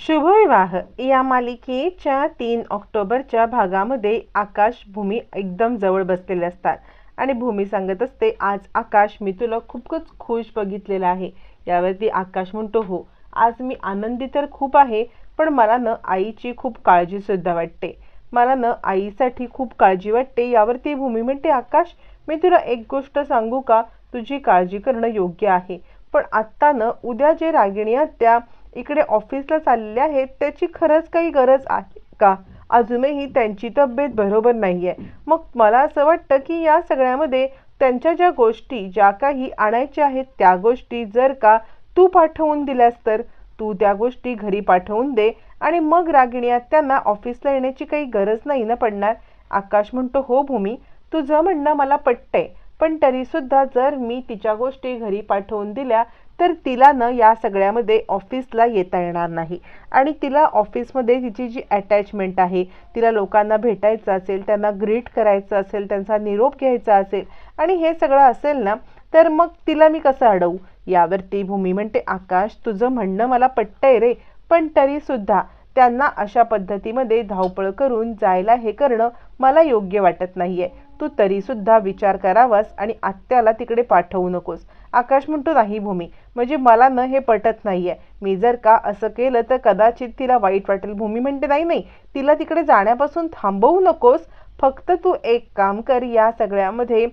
शुभविवाह. या मालिकेच्या तीन ऑक्टोबरच्या भागामध्ये आकाश भूमी एकदम जवळ बसलेले असतात. आणि भूमी सांगत असते आज आकाश मी तुला खूपच खुश बघितलेलं आहे. यावरती आकाश म्हणतो हो आज मी आनंदी तर खूप आहे पण मला न आईची खूप काळजीसुद्धा वाटते. मला न आईसाठी खूप काळजी वाटते. यावरती भूमी म्हणते आकाश मी तुला एक गोष्ट सांगू का? तुझी काळजी करणं योग्य आहे. पण आत्ता न उद्या जे रागिणी त्या इकडे ऑफिसला चाललेले आहेत त्याची खरंच काही गरज आहे का? अजूनही त्यांची तब्येत बरोबर नाही आहे मग मला असं वाटतं की या सगळ्यामध्ये त्यांच्या ज्या गोष्टी ज्या काही आणायच्या आहेत त्या गोष्टी जर का तू पाठवून दिल्यास तर तू त्या गोष्टी घरी पाठवून दे आणि मग रागिणी त्यांना ऑफिसला येण्याची काही गरज नाही ना पडणार? आकाश म्हणतो हो भूमी तुझं म्हणणं मला पटतंय. पण तरीसुद्धा जर मी तिच्या गोष्टी घरी पाठवून दिल्या तर तिला न या सगळ्यामध्ये ऑफिसला येता येणार नाही. आणि तिला ऑफिसमध्ये तिची जी अटॅचमेंट आहे तिला लोकांना भेटायचं असेल त्यांना ग्रीट करायचं असेल त्यांचा निरोप घ्यायचा असेल आणि हे सगळं असेल ना तर मग तिला मी कसं अडवू? यावरती भूमी म्हणते आकाश तुझं म्हणणं मला पटतंय रे पण तरीसुद्धा त्यांना अशा पद्धतीमध्ये धावपळ करून जायला हे करणं मला योग्य वाटत नाही आहे तू तरीसुद्धा विचार करावास आणि आत्याला तिकडे पाठवू नकोस. आकाश म्हणतो नाही भूमी म्हणजे मला न हे पटत नाहीये. मी जर का असं केलं तर कदाचित तिला वाईट वाटेल. भूमी म्हणते नाही नाही तिला तिकडे जाण्यापासून थांबवू नकोस. फक्त तू एक काम कर या सगळ्यामध्ये.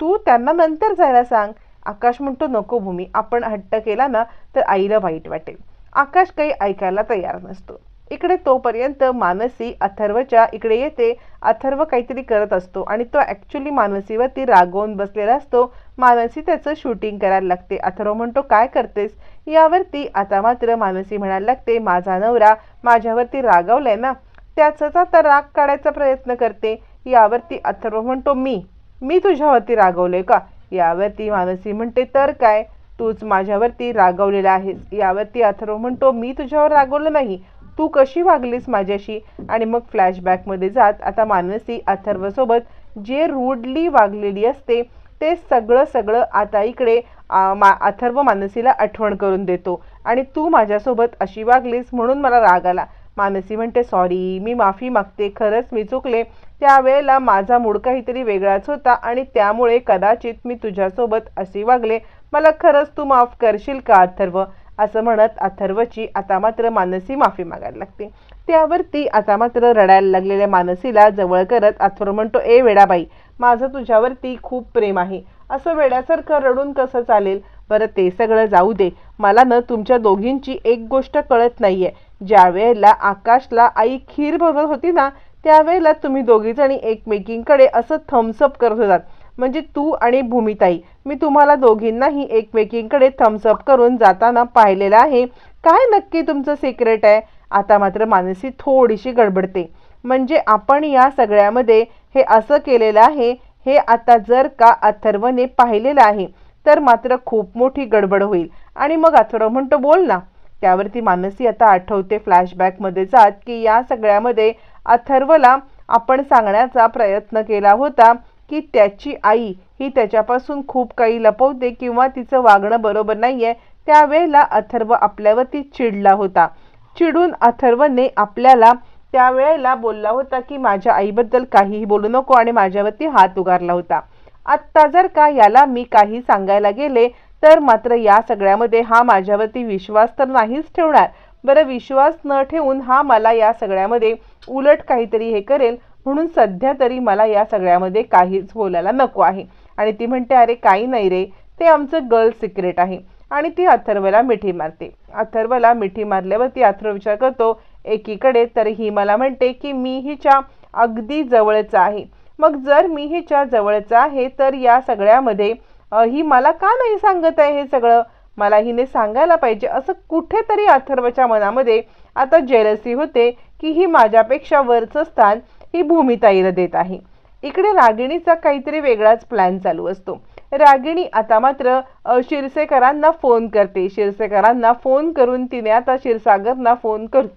तू त्यांना नंतर जायला सांग. आकाश म्हणतो नको भूमी आपण हट्ट केला ना तर आईला वाईट वाटेल. आकाश काही ऐकायला तयार नसतो. इकडे तोपर्यंत मानसी अथर्वच्या इकडे येते. अथर्व काहीतरी करत असतो आणि तो ॲक्च्युली मानसीवरती रागवून बसलेला असतो. मानसी त्याचं शूटिंग करायला लागते. अथर्व म्हणतो काय करतेस? यावरती आता मात्र मानसी म्हणायला लागते माझा नवरा माझ्यावरती रागवलाय ना त्याचाच आता राग काढायचा प्रयत्न करते. यावरती अथर्व म्हणतो मी मी तुझ्यावरती रागवले का? यावरती मानसी म्हणते तर काय? तूच माझ्यावरती रागवलेला आहेस. यावरती अथर्व म्हणतो मी तुझ्यावर रागवलं नाही तू कशी वागलीस माझ्याशी? आणि मग फ्लॅशबॅकमध्ये जात आता मानसी अथर्वसोबत जे रूडली वागलेली असते ते सगळं सगळं आता इकडे मा अथर्व मानसीला आठवण करून देतो. आणि तू माझ्यासोबत अशी वागलीस म्हणून मला राग आला. मानसी म्हणते सॉरी मी माफी मागते खरंच मी चुकले. त्यावेळेला माझा मूड काहीतरी वेगळाच होता आणि त्यामुळे कदाचित मी तुझ्यासोबत असे वागले. मला खरंच तू माफ करशील का अथर्व? असं म्हणत अथर्वची आता मात्र मानसी माफी मागायला लागते. त्यावर ती आता मात्र रडायला लागलेल्या मानसीला जवळ करत अथर्व म्हणतो ए वेडाबाई माझं तुझ्यावरती खूप प्रेम आहे. असं वेड्यासारखं रडून कसं चालेल? बरं ते सगळं जाऊ दे. मला ना तुमच्या दोघींची एक गोष्ट कळत नाहीये. ज्या वेळेला आकाशला आई खीर बनवत होती ना त्यावेळेला तुम्ही दोघीजणी एकमेकींकडे असं थम्सअप करत होतात. म्हणजे तू आणि भूमिताई मी तुम्हाला दोघींनाही एकमेकींकडे थम्सअप करून जाताना पाहिलेलं आहे. काय नक्की तुमचं सिक्रेट आहे? आता मात्र मानसी थोडीशी गडबडते. म्हणजे आपण या सगळ्यामध्ये हे असं केलेलं आहे हे आता जर का अथर्वने पाहिलेलं आहे तर मात्र खूप मोठी गडबड होईल. आणि मग अथर्व म्हणतो बोल ना. त्यावरती मानसी आता आठवते फ्लॅशबॅकमध्ये जात की या सगळ्यामध्ये अथर्वला आपण सांगण्याचा प्रयत्न केला होता की त्याची आई ही त्याच्यापासून खूप काही लपवते किंवा तिचं वागणं बरोबर नाही आहे त्यावेळेला अथर्व आपल्यावरती चिडला होता. चिडून अथर्वने आपल्याला त्यावेळेला बोलला होता की माझ्या आईबद्दल काहीही बोलू नको आणि माझ्यावरती हात उगारला होता. आत्ता जर का याला मी काही सांगायला गेले तर मात्र या सगळ्यामध्ये हा माझ्यावरती विश्वास तर नाहीच ठेवणार. बरं विश्वास न ठेवून हा मला या सगळ्यामध्ये उलट काहीतरी हे करेल म्हणून सध्या तरी मला या सगळ्यामध्ये काहीच बोलायला नको आहे. आणि ती म्हणते अरे काही नाही रे ते आमचं गर्ल सिक्रेट आहे. आणि ती अथर्वला मिठी मारते. अथर्वला मिठी मारल्यावर ती अथर्व विचार करतो एकीकडे तर ही मला म्हणते की मी हिच्या अगदी जवळचा आहे. मग जर मी हिच्या जवळचा आहे तर या सगळ्यामध्ये ही मला का नाही सांगत आहे हे सगळं? मला हिने सांगायला पाहिजे. असं कुठेतरी अथर्वच्या मनामध्ये आता जेलसी होते की ही माझ्यापेक्षा वरचं स्थान ही भूमिताईला देत आहे. इकडे रागिणीचा काहीतरी वेगळाच प्लॅन चालू असतो. रागिणी आता मात्र शिरसेकरांना फोन करते. शिरसेकरांना फोन करून तिने आता क्षीरसागरना फोन करू.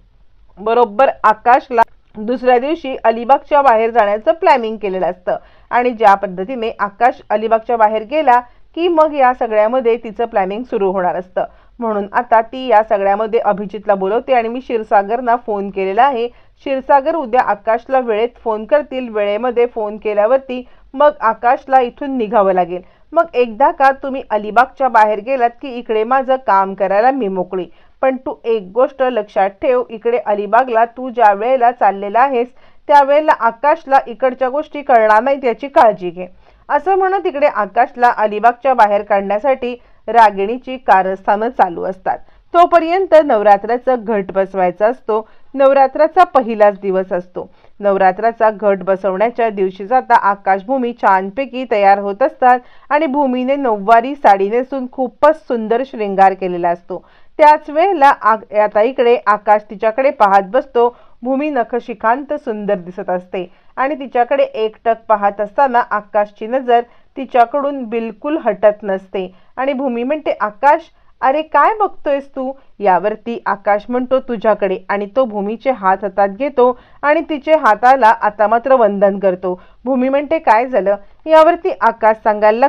बरोबर आकाशला दुसऱ्या दिवशी अलिबागच्या बाहेर जाण्याचं प्लॅनिंग केलेलं असतं. आणि ज्या पद्धतीने आकाश अलिबागच्या बाहेर गेला की मग या सगळ्यामध्ये तिचं प्लॅनिंग सुरू होणार असतं. म्हणून आता ती या सगळ्यामध्ये अभिजितला बोलवते आणि मी क्षीरसागरना फोन केलेला आहे. क्षीरसागर उद्या आकाशला वेळेत फोन करतील. वेळेमध्ये फोन केल्यावरती मग आकाशला इथून निघावं लागेल. मग एकदा का तुम्ही अलिबागच्या बाहेर गेलात की इकडे माझं काम करायला मी मोकळी. पण तू एक गोष्ट लक्षात ठेव इकडे अलिबागला तू ज्या वेळेला चाललेला आहेस त्यावेळेला आकाशला इकडच्या गोष्टी कळणार नाही त्याची काळजी घे. असं म्हणत इकडे आकाशला अलिबागच्या बाहेर काढण्यासाठी रागिणीची कारस्थानं चालू असतात. तोपर्यंत नवरात्राचा घट बसवायचा असतो. नवरात्राचा पहिलाच दिवस असतो. नवरात्राचा घट बसवण्याच्या दिवशी जाता आकाशभूमी छानपैकी तयार होत असतात आणि भूमीने नऊवारी साडी नेसून खूपच सुंदर शृंगार केलेला असतो. त्याच वेळेला आता इकडे आकाश तिच्याकडे पाहत बसतो. भूमी नखशिखांत सुंदर दिसत असते आणि तिच्याकडे एकटक पाहत असताना आकाशची नजर तिच्याकडून बिलकुल हटत नसते आणि भूमी म्हणते आकाश अरे काय बघतोयस तू? यावरती आकाश म्हणतो तुझ्याकडे आणि तो भूमीचे हात हातात घेतो आणि तिचे हाताला आता मात्र वंदन करतो. भूमी म्हणते काय झालं? यावरती आकाश सांगायला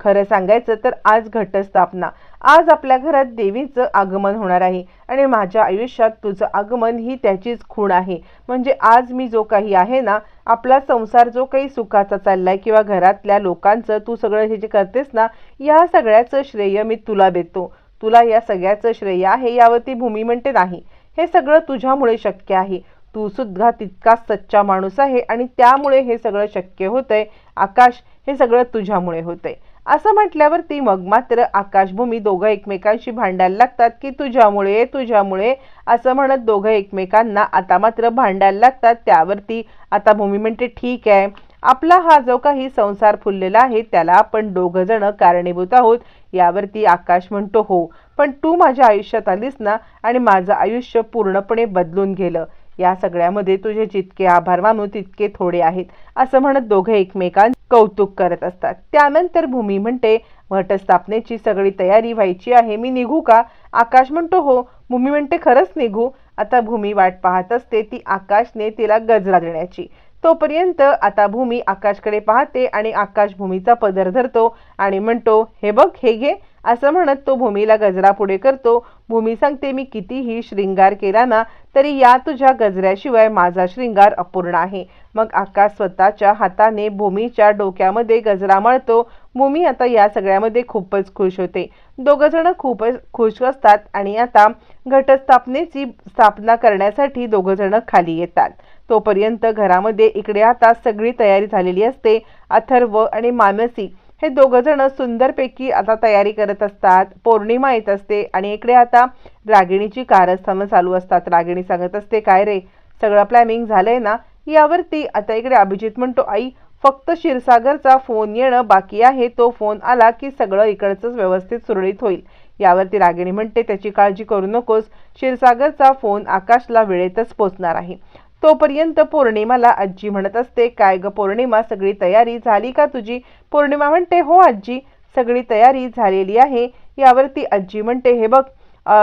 खरं सांगायचं तर आज घटस्थापना. आज आपल्या घरात देवीचं आगमन होणार आहे आणि माझ्या आयुष्यात तुझं आगमन ही त्याचीच खूण आहे. म्हणजे आज मी जो काही आहे ना आपला संसार जो काही सुखाचा चाललाय किंवा घरातल्या लोकांचं तू सगळं हे जे करतेस ना या सगळ्याचं श्रेय मी तुला देतो. तुला या सगळ्याचं श्रेय आहे यावरती भूमी म्हणते नाही. हे सगळं तुझ्यामुळे शक्य आहे. तू सुद्धा तितकाच सच्चा माणूस आहे आणि त्यामुळे हे सगळं शक्य होतंय. आकाश हे सगळं तुझ्यामुळे होतंय. असं म्हटल्यावरती मग मात्र आकाशभूमी दोघं एकमेकांशी भांडायला लागतात की तुझ्यामुळे तुझ्यामुळे असं म्हणत दोघं एकमेकांना आता मात्र भांडायला लागतात. त्यावरती आता भूमी म्हणते ठीक आहे. आपला हा जो काही संसार फुललेला आहे त्याला आपण दोघं जण कारणीभूत आहोत यावरती आकाश म्हणतो हो. पण तू माझ्या आयुष्यात आलीस ना आणि माझं आयुष्य पूर्णपणे बदलून गेलं. या सगळ्यामध्ये तुझे जितके आभार मानू तितके थोडे आहेत असं म्हणत दोघे एकमेकां कौतुक करत असतात. त्यानंतर भूमी म्हणते घटस्थापनेची सगळी तयारी व्हायची आहे मी निघू का? आकाश म्हणतो हो. भूमी म्हणते खरंच निघू. आता भूमी वाट पाहत असते ती आकाशने तिला गजरा देण्याची. तोपर्यंत आता भूमी आकाशकडे पाहते आणि आकाश भूमीचा पदर धरतो आणि म्हणतो हे बघ हे घे असं म्हणत तो भूमीला गजरा पुढे करतो. भूमी सांगते मी कितीही श्रृंगार केला ना तरी या तुझ्या गजऱ्याशिवाय माझा श्रृंगार अपूर्ण आहे. मग आकाश स्वतःच्या हाताने भूमीच्या डोक्यामध्ये गजरा मळतो. भूमी आता या सगळ्यामध्ये खूपच खुश होते. दोघ जण खूपच खुश असतात आणि आता घटस्थापनेची स्थापना करण्यासाठी दोघ जण खाली येतात. तोपर्यंत घरामध्ये इकडे आता सगळी तयारी झालेली असते. अथर्व आणि मानसी हे दोघंजणं सुंदरपैकी आता तयारी करत असतात. पौर्णिमा येत असते आणि इकडे आता रागिणीची कारस्थानं चालू असतात. रागिणी सांगत असते काय रे? सगळं प्लॅनिंग झालंय ना? यावरती आता इकडे अभिजित म्हणतो आई फक्त क्षीरसागरचा फोन येणं बाकी आहे. तो फोन आला की सगळं इकडचंच व्यवस्थित सुरळीत होईल. यावरती रागिणी म्हणते त्याची काळजी करू नकोस. क्षीरसागरचा फोन आकाशला वेळेतच पोचणार आहे. तोपर्यंत पौर्णिमाला आजी म्हणत असते काय ग पौर्णिमा सगळी तयारी झाली का तुझी? पौर्णिमा म्हणते हो आजी सगळी तयारी झालेली आहे. यावरती आजी म्हणते हे बघ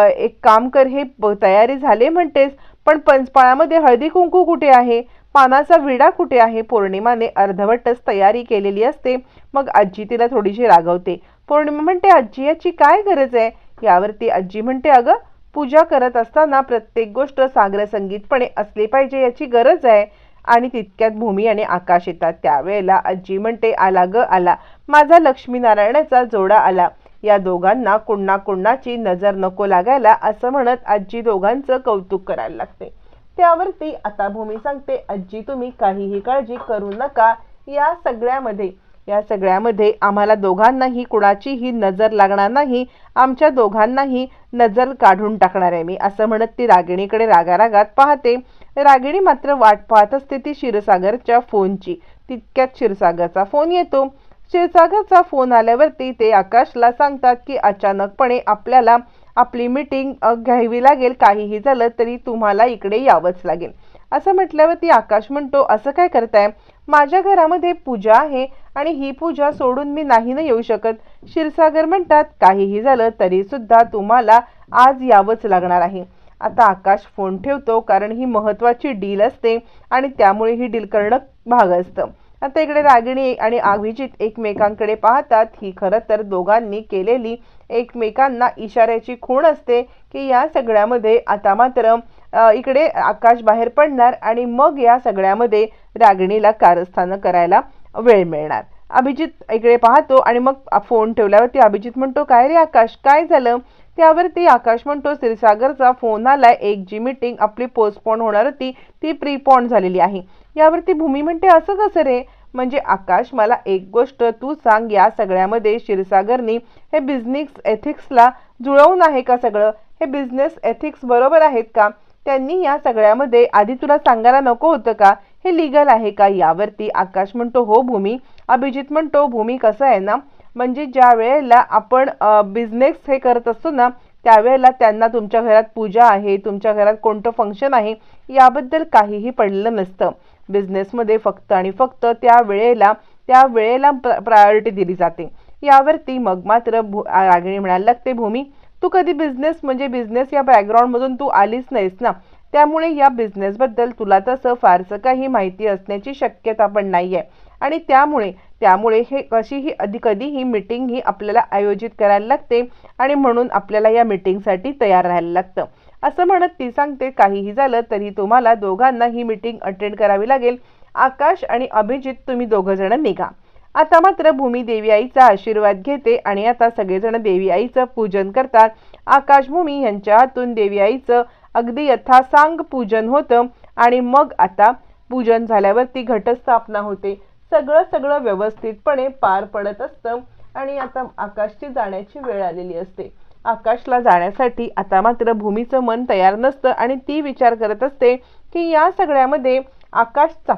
एक काम कर हे तयारी झाले म्हणतेस पण पंचपाळामध्ये हळदी कुंकू कुठे आहे? पानाचा विडा कुठे आहे? पौर्णिमाने अर्धवटच तयारी केलेली असते. मग आजी तिला थोडीशी रागवते. पौर्णिमा म्हणते आजी याची काय गरज आहे? यावरती आजी म्हणते अगं पूजा करत असताना प्रत्येक गोष्ट सागर संगीतपणे असली पाहिजे याची गरज आहे. आणि तितक्यात भूमी आणि आकाश येतात. त्यावेळेला आजी म्हणते आला ग आला. माझा लक्ष्मीनारायणाचा जोडा आला. या दोघांना कुणा कुणाची नजर नको लागायला असं म्हणत आजी दोघांचं कौतुक करायला लागते. त्यावरती आता भूमी सांगते आजी तुम्ही काहीही काळजी करू नका या सगळ्यामध्ये. या सगळ्यामध्ये आम्हाला दोघांनाही कुणाचीही नजर लागणार नाही. आमच्या दोघांनाही नजर काढून टाकणार आहे मी असं म्हणत ती रागिणीकडे रागारागात पाहते. रागिणी मात्र वाट पाहत असते ती क्षीरसागरच्या फोनची. तितक्यात क्षीरसागरचा फोन येतो. क्षीरसागरचा फोन आल्यावरती ते आकाशला सांगतात की अचानकपणे आपल्याला आपली मीटिंग घ्यावी लागेल. काहीही झालं तरी तुम्हाला इकडे यावंच लागेल. असं म्हटल्यावर ती आकाश म्हणतो असं काय करताय? माझ्या घरामध्ये पूजा आहे आणि ही पूजा सोडून मी नाही ना येऊ शकत. क्षीरसागर म्हणतात काहीही झालं तरी सुद्धा तुम्हाला आज यावंच लागणार आहे. आता आकाश फोन ठेवतो कारण ही महत्वाची डील असते आणि त्यामुळे ही डील करणं भाग असतं. आता इकडे रागिणी आणि अभिजित एकमेकांकडे पाहतात. ही खरं तर दोघांनी केलेली एकमेकांना इशाऱ्याची खूण असते की या सगळ्यामध्ये आता मात्र इकडे आकाश बाहेर पडणार आणि मग या सगळ्यामध्ये रागिणीला कारस्थानं करायला वेळ मिळणार. अभिजित इकडे पाहतो आणि मग फोन ठेवल्यावरती अभिजित म्हणतो काय रे आकाश काय झालं? त्यावरती आकाश म्हणतो श्रीसागरचा फोन आलाय एक जी मीटिंग आपली पोस्टपोन होणार होती ती प्रीपॉन झालेली आहे. यावरती भूमी म्हणते असं कसं रे? म्हणजे आकाश मला एक गोष्ट तू सांग या सगळ्यामध्ये क्षीरसागरनी हे बिझनेस एथिक्सला जुळवून आहे का सगळं? हे बिझनेस एथिक्स बरोबर आहेत का? त्यांनी या सगळ्यामध्ये आधी तुला सांगायला नको होतं का? हे लिगल आहे का? यावरती आकाश म्हणतो हो भूमी. अभिजित म्हणतो भूमी कसं आहे ना? म्हणजे ज्या वेळेला आपण बिझनेस हे करत असतो ना त्यावेळेला त्यांना तुमच्या घरात पूजा आहे तुमच्या घरात कोणतं फंक्शन आहे याबद्दल काहीही पडलेलं नसतं. बिझनेसमध्ये फक्त आणि फक्त त्या वेळेला त्या वेळेला प्रायोरिटी दिली जाते. यावरती मग मात्र भू रागिणी म्हणायला लागते भूमी तू कधी बिझनेस म्हणजे बिझनेस या बॅकग्राऊंडमधून तू आलीच नाहीस ना. त्यामुळे या बिझनेसबद्दल तुला तसं फारसं काही माहिती असण्याची शक्यता पण नाही आहे आणि त्यामुळे त्यामुळे हे कशीही अधि कधीही मिटिंग ही आपल्याला आयोजित करायला लागते आणि म्हणून आपल्याला या मिटिंगसाठी तयार राहायला लागतं. असं म्हणत ती सांगते काहीही झालं तरी तुम्हाला दोघांना ही मिटिंग अटेंड करावी लागेल. आकाश आणि अभिजित तुम्ही दोघंजणं निघा. आता मात्र भूमी देवी आईचा आशीर्वाद घेते आणि आता सगळेजण देवी आईचं पूजन करतात. आकाशभूमी यांच्या हातून देवी आईचं अगदी यथासांग पूजन होतं आणि मग आता पूजन झाल्यावरती घटस्थापना होते. सगळं सगळं व्यवस्थितपणे पार पडत असतं आणि आता आकाशची जाण्याची वेळ आलेली असते. आकाशला जाण्यासाठी आता मात्र भूमीचं मन तयार नसतं आणि ती विचार करत असते की या सगळ्यामध्ये आकाश चा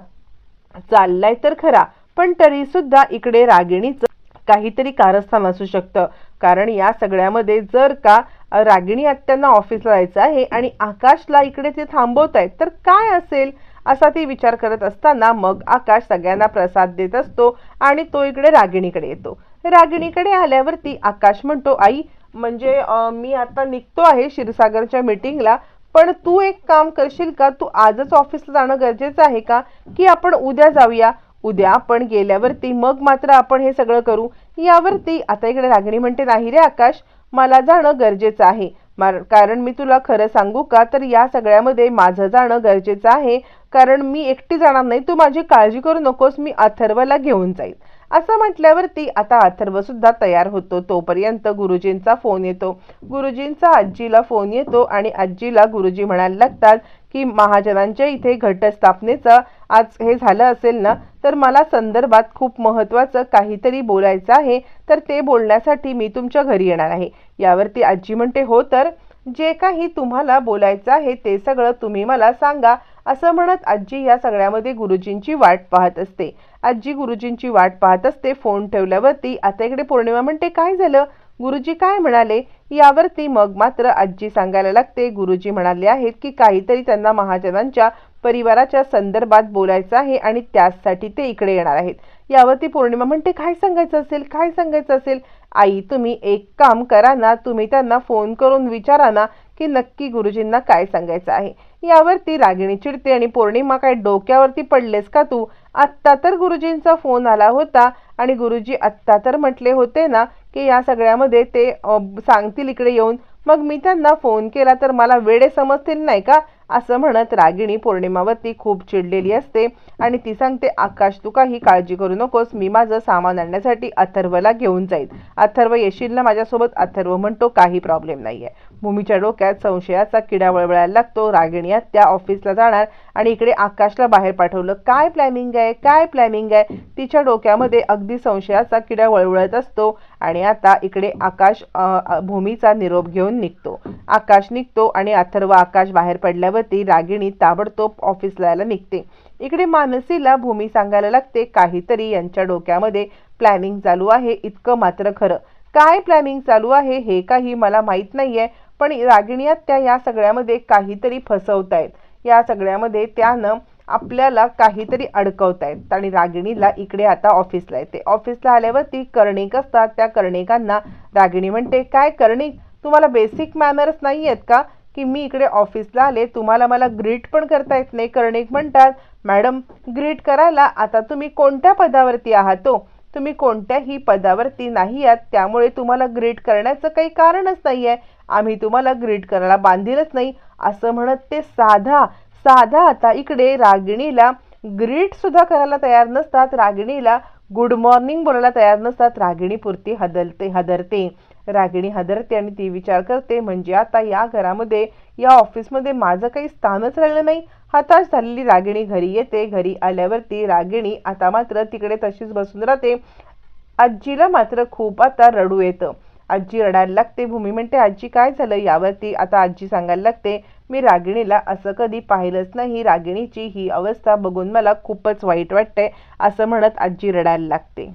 चाललाय तर खरा पण तरी सुद्धा इकडे रागिणीचं काहीतरी कारस्थान असू शकतं. कारण या सगळ्यामध्ये जर का रागिणी आत्यांना ऑफिसला जायचं आहे आणि आकाशला इकडे ते थांबवत आहेत तर काय असेल? असा ती विचार करत असताना मग आकाश सगळ्यांना प्रसाद देत असतो आणि तो इकडे रागिणीकडे येतो. रागिणीकडे आल्यावरती आकाश म्हणतो आई म्हणजे मी आता निघतो आहे क्षीरसागरच्या मीटिंगला पण तू एक काम करशील का? तू आजच ऑफिसला जाणं गरजेचं आहे का? की आपण उद्या जाऊया? उद्या आपण गेल्यावरती मग मात्र आपण हे सगळं करू. यावरती आता इकडे रागिणी म्हणते नाही रे आकाश मला जाणं गरजेचं आहे. कारण मी तुला खरं सांगू का? तर या सगळ्यामध्ये माझं जाणं गरजेचं आहे. कारण मी एकटी जाणार नाही. तू माझी काळजी करू नकोस. मी अथर्वला घेऊन जाईल. असं म्हटल्यावरती आता अथर्व सुद्धा तयार होतो. तोपर्यंत गुरुजींचा फोन येतो. गुरुजींचा आजीला फोन येतो आणि आजीला गुरुजी म्हणायला लागतात की महाजनांच्या इथे घटस्थापनेचं आज हे झालं असेल ना तर मला संदर्भात खूप महत्त्वाचं काहीतरी बोलायचं आहे. तर ते बोलण्यासाठी मी तुमच्या घरी येणार आहे. यावरती आजी म्हणते हो तर जे काही तुम्हाला बोलायचं आहे ते सगळं तुम्ही मला सांगा. असं म्हणत आजी या सगळ्यामध्ये गुरुजींची वाट पाहत असते. आजी गुरुजींची वाट पाहत असते फोन ठेवल्यावरती आता इकडे पौर्णिमा म्हणते काय झालं? गुरुजी काय म्हणाले? यावरती मग मात्र आजी सांगायला लागते. गुरुजी म्हणाले आहेत की काहीतरी त्यांना महाजनांच्या परिवाराच्या संदर्भात बोलायचं आहे आणि त्यासाठी ते इकडे येणार आहेत. यावरती पौर्णिमा म्हणते काय सांगायचं असेल? काय सांगायचं असेल? आई तुम्ही एक काम करा ना तुम्ही त्यांना फोन करून विचारा ना की नक्की गुरुजींना काय सांगायचं आहे. यावरती रागिणी चिडते आणि पौर्णिमा काय डोक्यावरती पडलेस का तू? आत्ता तर गुरुजींचा फोन आला होता आणि गुरुजी आत्ता तर म्हटले होते ना की या सगळ्यामध्ये ते सांगतील इकडे येऊन. मग मी त्यांना फोन केला तर मला वेळे समजतील नाही का? असं म्हणत रागिणी पौर्णिमावरती खूप चिडलेली असते आणि ती सांगते आकाश तू काही काळजी करू नकोस मी माझं सामान आणण्यासाठी अथर्वला घेऊन जाईल अथर्व येशील ना माझ्यासोबत? अथर्व म्हणतो काही प्रॉब्लेम नाही आहे भूमीच्या डोक्यात संशयाचा किडा वळवळायला लागतो. रागिणी त्या ऑफिसला जाणार आणि इकडे आकाशला बाहेर पाठवलं. काय प्लॅनिंग आहे? काय प्लॅनिंग आहे? तिच्या डोक्यामध्ये अगदी संशयाचा किडा वळवळत असतो आणि आता इकडे आकाश भूमीचा निरोप घेऊन निघतो. आकाश निघतो आणि अथर्व आकाश बाहेर पडल्यावर पडल्यावरती रागिणी ताबडतोब ऑफिसला यायला निघते. इकडे मानसीला भूमी सांगायला लागते काहीतरी यांच्या डोक्यामध्ये प्लॅनिंग चालू आहे इतकं मात्र खरं. काय प्लॅनिंग चालू आहे हे काही मला माहीत नाहीये पण रागिणी त्या या सगळ्यामध्ये काहीतरी फसवतायत. या सगळ्यामध्ये त्यानं आपल्याला काहीतरी अडकवतायत आणि रागिणीला इकडे आता ऑफिसला येते. ऑफिसला आल्यावरती कर्णिक असतात. त्या कर्णिकांना रागिणी म्हणते काय कर्णिक? तुम्हाला बेसिक मॅनर्स नाही आहेत का? की मी इकडे ऑफिसला आले तुम्हाला मला ग्रीट पण करता येत नाही. कर्णिक म्हणतात मॅडम ग्रीट करायला आता तुम्ही कोणत्या पदावरती आहात तो तुम्ही कोणत्याही पदावरती नाही आहात. त्यामुळे तुम्हाला ग्रीट करण्याचं काही कारणच नाही आहे. आम्ही तुम्हाला ग्रीट करायला बांधीलच नाही. असं म्हणत ते साधा साधा आता इकडे रागिणीला ग्रीट सुद्धा करायला तयार नसतात. रागिणीला गुड मॉर्निंग बोलायला तयार नसतात. रागिणी पुरती हदलते हदरते. रागिणी हदरते आणि ती विचार करते म्हणजे आता या घरामध्ये या ऑफिसमध्ये माझं काही स्थानच राहिलं नाही. हताश झालेली रागिणी घरी येते. घरी आल्यावरती रागिणी आता मात्र तिकडे तशीच बसून राहते. आजीला मात्र खूप आता रडू येतं. आजी रडायला लागते. भूमी म्हणते आजी काय झालं? यावरती आता आजी सांगायला लागते. मी रागिणीला असं कधी पाहिलंच नाही. रागिणीची ही अवस्था बघून मला खूपच वाईट वाटते असं म्हणत आजी रडायला लागते.